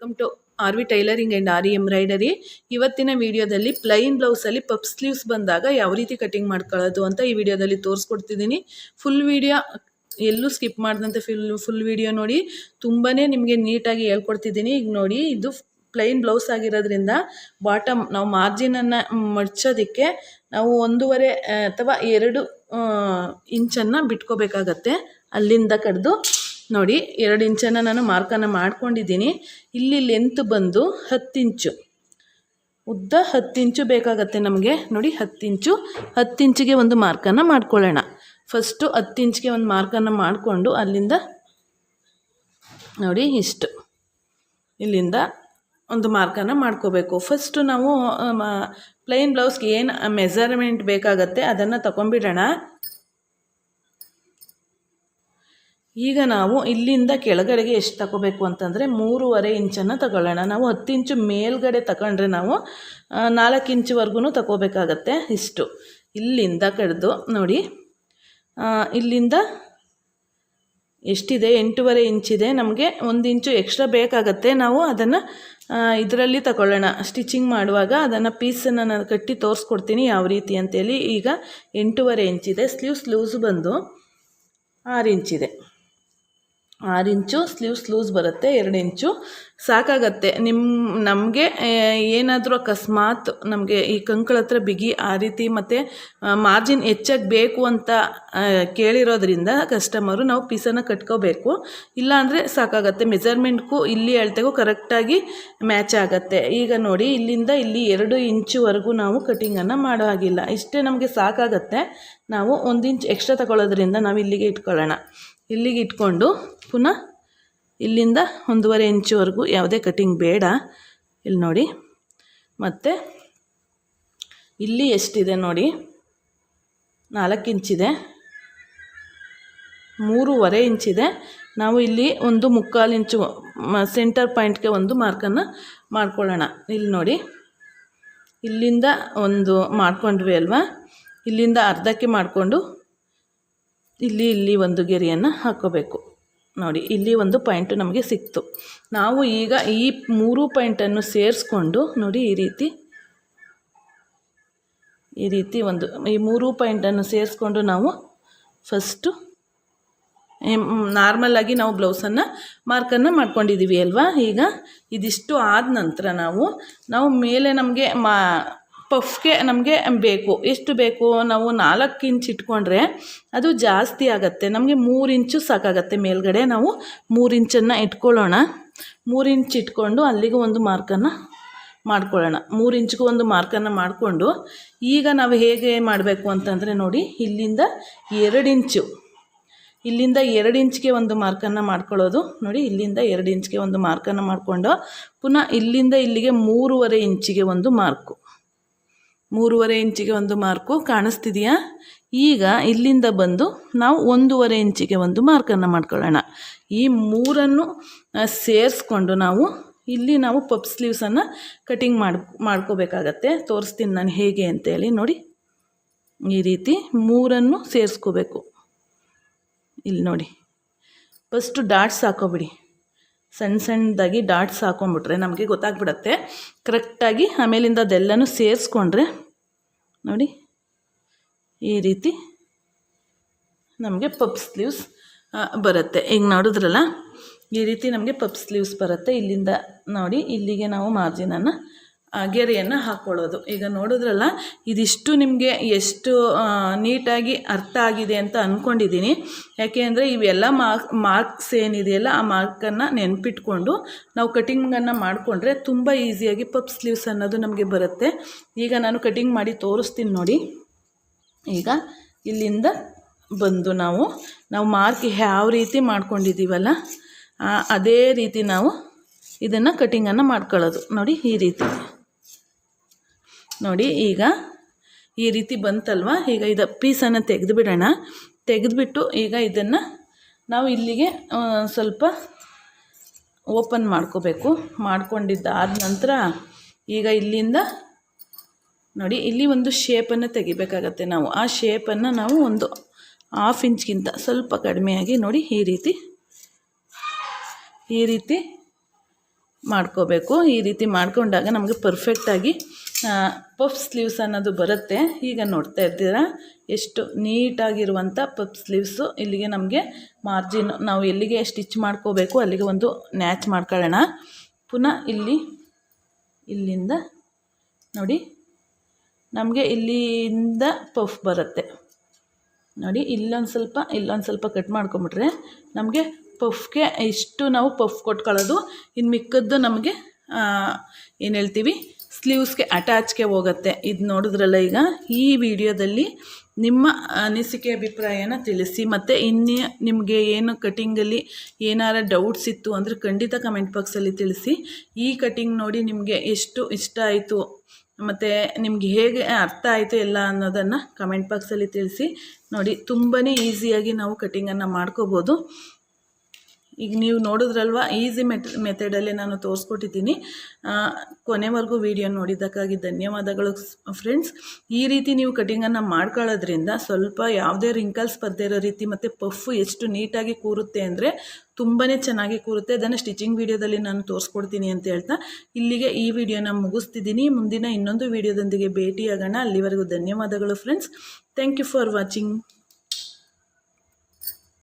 Welcome to R V tailoring and R E embroidery ಇವತ್ತಿನ ವಿಡಿಯೋದಲ್ಲಿ plain ಬ್ಲೌಸಲ್ಲಿ puff sleeves ಬಂದಾಗ ಯಾವ ರೀತಿ ಕಟಿಂಗ್ ಮಾಡ್ಕೊಳ್ಳೋದು ಅಂತ ಈ ವಿಡಿಯೋದಲ್ಲಿ ತೋರಿಸ್ಕೊಡ್ತಿದ್ದೀನಿ. ಫುಲ್ ವಿಡಿಯೋ ಎಲ್ಲೂ ಸ್ಕಿಪ್ ಮಾಡಿದಂತೆ ಫುಲ್ ಫುಲ್ ವಿಡಿಯೋ ನೋಡಿ. ತುಂಬಾ ನಿಮಗೆ ನೀಟಾಗಿ ಹೇಳ್ಕೊಡ್ತಿದ್ದೀನಿ. ಈಗ ನೋಡಿ, ಇದು ಪ್ಲೈನ್ ಬ್ಲೌಸ್ ಆಗಿರೋದ್ರಿಂದ ಬಾಟಮ್ ನಾವು ಮಾರ್ಜಿನನ್ನು ಮಡ್ಚೋದಕ್ಕೆ ನಾವು ಒಂದೂವರೆ ಅಥವಾ ಎರಡು ಇಂಚನ್ನು ಬಿಟ್ಕೋಬೇಕಾಗತ್ತೆ. ಅಲ್ಲಿಂದ ಕಡ್ದು ನೋಡಿ, ಎರಡು ಇಂಚನ್ನು ನಾನು ಮಾರ್ಕನ್ನು ಮಾಡ್ಕೊಂಡಿದ್ದೀನಿ. ಇಲ್ಲಿ ಲೆಂತ್ ಬಂದು ಹತ್ತು ಇಂಚು. ಉದ್ದ ಹತ್ತು ಇಂಚು ಬೇಕಾಗತ್ತೆ ನಮಗೆ. ನೋಡಿ, ಹತ್ತು ಇಂಚು. ಹತ್ತು ಇಂಚಿಗೆ ಒಂದು ಮಾರ್ಕನ್ನು ಮಾಡ್ಕೊಳ್ಳೋಣ. ಫಸ್ಟು ಹತ್ತು ಇಂಚಿಗೆ ಒಂದು ಮಾರ್ಕನ್ನು ಮಾಡಿಕೊಂಡು ಅಲ್ಲಿಂದ ನೋಡಿ, ಇಷ್ಟು. ಇಲ್ಲಿಂದ ಒಂದು ಮಾರ್ಕನ್ನು ಮಾಡ್ಕೋಬೇಕು. ಫಸ್ಟು ನಾವು ಪ್ಲೈನ್ ಬ್ಲೌಸ್ಗೆ ಏನು ಮೆಸರ್ಮೆಂಟ್ ಬೇಕಾಗತ್ತೆ ಅದನ್ನು ತಗೊಂಬಿಡೋಣ ಈಗ ನಾವು ಇಲ್ಲಿಂದ ಕೆಳಗಡೆಗೆ ಎಷ್ಟು ತಗೋಬೇಕು ಅಂತಂದರೆ ಮೂರುವರೆ ಇಂಚನ್ನು ತಗೊಳ್ಳೋಣ. ನಾವು ಹತ್ತು ಇಂಚು ಮೇಲ್ಗಡೆ ತಗೊಂಡ್ರೆ ನಾವು ನಾಲ್ಕು ಇಂಚುವರೆಗೂ ತಗೋಬೇಕಾಗತ್ತೆ ಇಷ್ಟು. ಇಲ್ಲಿಂದ ಕಡಿದು ನೋಡಿ ಇಲ್ಲಿಂದ ಎಷ್ಟಿದೆ? ಎಂಟೂವರೆ ಇಂಚಿದೆ. ನಮಗೆ ಒಂದು ಇಂಚು ಎಕ್ಸ್ಟ್ರಾ ಬೇಕಾಗತ್ತೆ. ನಾವು ಅದನ್ನು ಇದರಲ್ಲಿ ತಗೊಳ್ಳೋಣ. ಸ್ಟಿಚಿಂಗ್ ಮಾಡುವಾಗ ಅದನ್ನು ಪೀಸನ್ನು ನಾನು ಕಟ್ಟಿ ತೋರಿಸ್ಕೊಡ್ತೀನಿ ಯಾವ ರೀತಿ ಅಂತೇಳಿ. ಈಗ ಎಂಟೂವರೆ ಇಂಚಿದೆ. ಸ್ಲೀವ್ಸ್ ಲೂಸ್ ಬಂದು ಆರು ಇಂಚಿದೆ. ಆರು ಇಂಚು ಸ್ಲೀವ್ಸ್ ಲೂಸ್ ಬರುತ್ತೆ, ಎರಡು ಇಂಚು. ಸಾಕಾಗತ್ತೆ. ನಿಮ್ಮ ನಮಗೆ ಏನಾದರೂ ಅಕಸ್ಮಾತ್ ನಮಗೆ ಈ ಕಂಕಳ ಹತ್ರ ಬಿಗಿ ಆ ರೀತಿ ಮತ್ತು ಮಾರ್ಜಿನ್ ಹೆಚ್ಚಾಗಿ ಬೇಕು ಅಂತ ಕೇಳಿರೋದ್ರಿಂದ ಕಸ್ಟಮರು ನಾವು ಪೀಸನ್ನು ಕಟ್ಕೋಬೇಕು. ಇಲ್ಲಾಂದರೆ ಸಾಕಾಗತ್ತೆ. ಮೆಜರ್ಮೆಂಟ್ಗೂ ಇಲ್ಲಿ ಅಳತೆಗೂ ಕರೆಕ್ಟಾಗಿ ಮ್ಯಾಚ್ ಆಗುತ್ತೆ. ಈಗ ನೋಡಿ, ಇಲ್ಲಿಂದ ಇಲ್ಲಿ ಎರಡು ಇಂಚುವರೆಗೂ ನಾವು ಕಟಿಂಗನ್ನು ಮಾಡೋ ಹಾಗಿಲ್ಲ. ಇಷ್ಟೇ ನಮಗೆ ಸಾಕಾಗತ್ತೆ. ನಾವು ಒಂದು ಇಂಚ್ ಎಕ್ಸ್ಟ್ರಾ ತಗೊಳ್ಳೋದ್ರಿಂದ ನಾವು ಇಲ್ಲಿಗೆ ಇಟ್ಕೊಳ್ಳೋಣ. ಇಲ್ಲಿಗೆ ಇಟ್ಕೊಂಡು ಪುನಃ ಇಲ್ಲಿಂದ ಒಂದೂವರೆ ಇಂಚುವರೆಗೂ ಯಾವುದೇ ಕಟ್ಟಿಂಗ್ ಬೇಡ. ಇಲ್ಲಿ ನೋಡಿ. ಮತ್ತು ಇಲ್ಲಿ ಎಷ್ಟಿದೆ ನೋಡಿ? ನಾಲ್ಕು ಇಂಚಿದೆ. ಮೂರುವರೆ ಇಂಚಿದೆ. ನಾವು ಇಲ್ಲಿ ಒಂದು ಮುಕ್ಕಾಲು ಇಂಚು ಸೆಂಟರ್ ಪಾಯಿಂಟ್ಗೆ ಒಂದು ಮಾರ್ಕನ್ನು ಮಾಡ್ಕೊಳ್ಳೋಣ. ಇಲ್ಲಿ ನೋಡಿ. ಇಲ್ಲಿಂದ ಒಂದು ಮಾಡ್ಕೊಂಡ್ವಿ ಅಲ್ವಾ? ಇಲ್ಲಿಂದ ಅರ್ಧಕ್ಕೆ ಮಾಡಿಕೊಂಡು ಇಲ್ಲಿ ಇಲ್ಲಿ ಒಂದು ಗೆರೆಯನ್ನು ಹಾಕ್ಕೋಬೇಕು. ನೋಡಿ, ಇಲ್ಲಿ ಒಂದು ಪಾಯಿಂಟು ನಮಗೆ ಸಿಕ್ತು. ನಾವು ಈಗ ಈ ಮೂರು ಪಾಯಿಂಟನ್ನು ಸೇರಿಸ್ಕೊಂಡು ನೋಡಿ, ಈ ರೀತಿ ಈ ರೀತಿ ಒಂದು, ಈ ಮೂರು ಪಾಯಿಂಟನ್ನು ಸೇರಿಸ್ಕೊಂಡು ನಾವು ಫಸ್ಟು ನಾರ್ಮಲಾಗಿ ನಾವು ಬ್ಲೌಸನ್ನು ಮಾರ್ಕನ್ನು ಮಾಡ್ಕೊಂಡಿದ್ದೀವಿ ಅಲ್ವಾ? ಈಗ ಇದಿಷ್ಟು ಆದ ನಂತರ ನಾವು ನಾವು ಮೇಲೆ ನಮಗೆ ಮಾ ಪಫ್ಗೆ ನಮಗೆ ಬೇಕು. ಎಷ್ಟು ಬೇಕು? ನಾವು ನಾಲ್ಕು ಇಂಚ್ ಇಟ್ಕೊಂಡ್ರೆ ಅದು ಜಾಸ್ತಿ ಆಗುತ್ತೆ. ನಮಗೆ ಮೂರು ಇಂಚು ಸಾಕಾಗತ್ತೆ. ಮೇಲ್ಗಡೆ ನಾವು ಮೂರು ಇಂಚನ್ನು ಇಟ್ಕೊಳ್ಳೋಣ. ಮೂರು ಇಂಚ್ ಇಟ್ಕೊಂಡು ಅಲ್ಲಿಗೂ ಒಂದು ಮಾರ್ಕನ್ನು ಮಾಡ್ಕೊಳ್ಳೋಣ. ಮೂರು ಇಂಚ್ಗೂ ಒಂದು ಮಾರ್ಕನ್ನು ಮಾಡಿಕೊಂಡು ಈಗ ನಾವು ಹೇಗೆ ಮಾಡಬೇಕು ಅಂತಂದರೆ ನೋಡಿ, ಇಲ್ಲಿಂದ ಎರಡು ಇಂಚು. ಇಲ್ಲಿಂದ ಎರಡು ಇಂಚ್ಗೆ ಒಂದು ಮಾರ್ಕನ್ನು ಮಾಡ್ಕೊಳ್ಳೋದು. ನೋಡಿ, ಇಲ್ಲಿಂದ ಎರಡು ಇಂಚ್ಗೆ ಒಂದು ಮಾರ್ಕನ್ನು ಮಾಡಿಕೊಂಡು ಪುನಃ ಇಲ್ಲಿಂದ ಇಲ್ಲಿಗೆ ಮೂರುವರೆ ಇಂಚಿಗೆ ಒಂದು ಮಾರ್ಕು. ಮೂರುವರೆ ಇಂಚಿಗೆ ಒಂದು ಮಾರ್ಕು ಕಾಣಿಸ್ತಿದೆಯಾ? ಈಗ ಇಲ್ಲಿಂದ ಬಂದು ನಾವು ಒಂದೂವರೆ ಇಂಚಿಗೆ ಒಂದು ಮಾರ್ಕನ್ನು ಮಾಡ್ಕೊಳ್ಳೋಣ. ಈ ಮೂರನ್ನು ಸೇರಿಸ್ಕೊಂಡು ನಾವು ಇಲ್ಲಿ ನಾವು ಪಪ್ ಸ್ಲೀವ್ಸನ್ನು ಕಟಿಂಗ್ ಮಾಡಿ, ಮಾಡ್ಕೋಬೇಕಾಗತ್ತೆ. ತೋರಿಸ್ತೀನಿ ನಾನು ಹೇಗೆ ಅಂತೇಳಿ ನೋಡಿ, ಈ ರೀತಿ ಮೂರನ್ನು ಸೇರಿಸ್ಕೋಬೇಕು. ಇಲ್ಲಿ ನೋಡಿ, ಫಸ್ಟು ಡಾಟ್ಸ್ ಹಾಕೋಬಿಡಿ. ಸಣ್ಣ ಸಣ್ಣದಾಗಿ ಡಾಟ್ಸ್ ಹಾಕೊಂಡ್ಬಿಟ್ರೆ ನಮಗೆ ಗೊತ್ತಾಗ್ಬಿಡತ್ತೆ. ಕರೆಕ್ಟಾಗಿ ಆಮೇಲಿಂದ ಅದೆಲ್ಲನೂ ಸೇರಿಸ್ಕೊಂಡ್ರೆ ನೋಡಿ, ಈ ರೀತಿ ನಮಗೆ ಪಪ್ ಸ್ಲೀವ್ಸ್ ಬರುತ್ತೆ. ಈಗ ನೋಡಿದ್ರಲ್ಲ, ಈ ರೀತಿ ನಮಗೆ ಪಪ್ ಸ್ಲೀವ್ಸ್ ಬರುತ್ತೆ ಇಲ್ಲಿಂದ ನೋಡಿ, ಇಲ್ಲಿಗೆ ನಾವು ಮಾರ್ಜಿನನ್ನು ಗೆರೆಯನ್ನು ಹಾಕ್ಕೊಳ್ಳೋದು ಈಗ ನೋಡಿದ್ರಲ್ಲ, ಇದಿಷ್ಟು ನಿಮಗೆ ಎಷ್ಟು ನೀಟಾಗಿ ಅರ್ಥ ಆಗಿದೆ ಅಂತ ಅಂದ್ಕೊಂಡಿದ್ದೀನಿ ಯಾಕೆ ಅಂದರೆ ಇವೆಲ್ಲ ಮಾರ್ಕ್, ಮಾರ್ಕ್ಸ್ ಏನಿದೆಯಲ್ಲ ಆ ಮಾರ್ಕನ್ನು ನೆನ್ಪಿಟ್ಕೊಂಡು ನಾವು ಕಟಿಂಗನ್ನು ಮಾಡಿಕೊಂಡ್ರೆ ತುಂಬ ಈಸಿಯಾಗಿ ಪಪ್ ಸ್ಲೀವ್ಸ್ ಅನ್ನೋದು ನಮಗೆ ಬರುತ್ತೆ. ಈಗ ನಾನು ಕಟಿಂಗ್ ಮಾಡಿ ತೋರಿಸ್ತೀನಿ ನೋಡಿ. ಈಗ ಇಲ್ಲಿಂದ ಬಂದು ನಾವು ನಾವು ಮಾರ್ಕ್ ಯಾವ ರೀತಿ ಮಾಡ್ಕೊಂಡಿದ್ದೀವಲ್ಲ ಅದೇ ರೀತಿ ನಾವು ಇದನ್ನು ಕಟಿಂಗನ್ನು ಮಾಡ್ಕೊಳ್ಳೋದು. ನೋಡಿ ಈ ರೀತಿ. ನೋಡಿ, ಈಗ ಈ ರೀತಿ ಬಂತಲ್ವಾ? ಈಗ ಇದು ಪೀಸನ್ನು ತೆಗೆದು ಬಿಡೋಣ. ತೆಗೆದುಬಿಟ್ಟು ಈಗ ಇದನ್ನು ನಾವು ಇಲ್ಲಿಗೆ ಸ್ವಲ್ಪ ಓಪನ್ ಮಾಡ್ಕೋಬೇಕು. ಮಾಡ್ಕೊಂಡಿದ್ದಾದ ನಂತರ ಈಗ ಇಲ್ಲಿಂದ ನೋಡಿ, ಇಲ್ಲಿ ಒಂದು ಶೇಪನ್ನು ತೆಗಿಬೇಕಾಗತ್ತೆ ನಾವು. ಆ ಶೇಪನ್ನು ನಾವು ಒಂದು ಹಾಫ್ ಇಂಚ್ಗಿಂತ ಸ್ವಲ್ಪ ಕಡಿಮೆಯಾಗಿ ನೋಡಿ, ಈ ರೀತಿ ಈ ರೀತಿ ಮಾಡ್ಕೋಬೇಕು. ಈ ರೀತಿ ಮಾಡ್ಕೊಂಡಾಗ ನಮಗೆ ಪರ್ಫೆಕ್ಟಾಗಿ ಪಫ್ ಸ್ಲೀವ್ಸ್ ಅನ್ನೋದು ಬರುತ್ತೆ. ಈಗ ನೋಡ್ತಾ ಇದ್ದೀರಾ? ಎಷ್ಟು ನೀಟಾಗಿರುವಂಥ ಪಫ್ ಸ್ಲೀವ್ಸು ಇಲ್ಲಿಗೆ ನಮಗೆ ಮಾರ್ಜಿನ್ ನಾವು ಎಲ್ಲಿಗೆ ಸ್ಟಿಚ್ ಮಾಡ್ಕೋಬೇಕು, ಅಲ್ಲಿಗೆ ಒಂದು ನ್ಯಾಚ್ ಮಾಡ್ಕೊಳ್ಳೋಣ. ಪುನಃ ಇಲ್ಲಿ, ಇಲ್ಲಿಂದ ನೋಡಿ, ನಮಗೆ ಇಲ್ಲಿಂದ ಪಫ್ ಬರುತ್ತೆ. ನೋಡಿ, ಇಲ್ಲೊಂದು ಸ್ವಲ್ಪ ಇಲ್ಲೊಂದು ಸ್ವಲ್ಪ ಕಟ್ ಮಾಡ್ಕೊಂಬಿಟ್ರೆ ನಮಗೆ ಪಫ್ಗೆ ಇಷ್ಟು ನಾವು ಪಫ್ ಕೊಟ್ಕೊಳ್ಳೋದು ಇನ್ನು ಮಿಕ್ಕದ್ದು ನಮಗೆ ಏನು ಹೇಳ್ತೀವಿ? ಸ್ಲೀವ್ಸ್ಗೆ ಅಟ್ಯಾಚ್ಗೆ ಹೋಗುತ್ತೆ. ಇದು ನೋಡಿದ್ರಲ್ಲ ಈಗ? ಈ ವಿಡಿಯೋದಲ್ಲಿ ನಿಮ್ಮ ಅನಿಸಿಕೆ, ಅಭಿಪ್ರಾಯನ ತಿಳಿಸಿ. ಮತ್ತು ಇನ್ನು ನಿಮಗೆ ಏನು ಕಟಿಂಗಲ್ಲಿ ಏನಾರ ಡೌಟ್ಸ್ ಇತ್ತು ಅಂದರೆ ಖಂಡಿತ ಕಮೆಂಟ್ ಬಾಕ್ಸಲ್ಲಿ ತಿಳಿಸಿ. ಈ ಕಟಿಂಗ್ ನೋಡಿ ನಿಮಗೆ ಎಷ್ಟು ಇಷ್ಟ ಆಯಿತು? ಮತ್ತು ನಿಮ್ಗೆ ಹೇಗೆ ಅರ್ಥ ಆಯಿತು ಎಲ್ಲ ಅನ್ನೋದನ್ನು ಕಮೆಂಟ್ ಬಾಕ್ಸಲ್ಲಿ ತಿಳಿಸಿ. ನೋಡಿ ತುಂಬಾ ಈಸಿಯಾಗಿ ನಾವು ಕಟಿಂಗನ್ನು ಮಾಡ್ಕೋಬೋದು. ಈಗ ನೀವು ನೋಡಿದ್ರಲ್ವ? ಈಸಿ ಮೆಟ್ ಮೆಥಡಲ್ಲೇ ನಾನು ತೋರಿಸ್ಕೊಟ್ಟಿದ್ದೀನಿ. ಕೊನೆವರೆಗೂ ವಿಡಿಯೋ ನೋಡಿದ್ದಕ್ಕಾಗಿ ಧನ್ಯವಾದಗಳು ಫ್ರೆಂಡ್ಸ್ ಈ ರೀತಿ ನೀವು ಕಟಿಂಗನ್ನು ಮಾಡ್ಕೊಳ್ಳೋದ್ರಿಂದ ಸ್ವಲ್ಪ ಯಾವುದೇ ರಿಂಕಲ್ಸ್ ಬರ್ದೇ ಇರೋ ರೀತಿ ಮತ್ತು ಪಫು ಎಷ್ಟು ನೀಟಾಗಿ ಕೂರುತ್ತೆ ಅಂದರೆ ತುಂಬಾ ಚೆನ್ನಾಗಿ ಕೂರುತ್ತೆ. ಅದನ್ನು ಸ್ಟಿಚಿಂಗ್ ವಿಡಿಯೋದಲ್ಲಿ ನಾನು ತೋರಿಸ್ಕೊಡ್ತೀನಿ ಅಂತ ಹೇಳ್ತಾ, ಇಲ್ಲಿಗೆ ಈ ವಿಡಿಯೋನ ಮುಗಿಸ್ತಿದ್ದೀನಿ. ಮುಂದಿನ ಇನ್ನೊಂದು ವಿಡಿಯೋದೊಂದಿಗೆ ಭೇಟಿಯಾಗೋಣ. ಅಲ್ಲಿವರೆಗೂ ಧನ್ಯವಾದಗಳು friends thank you for watching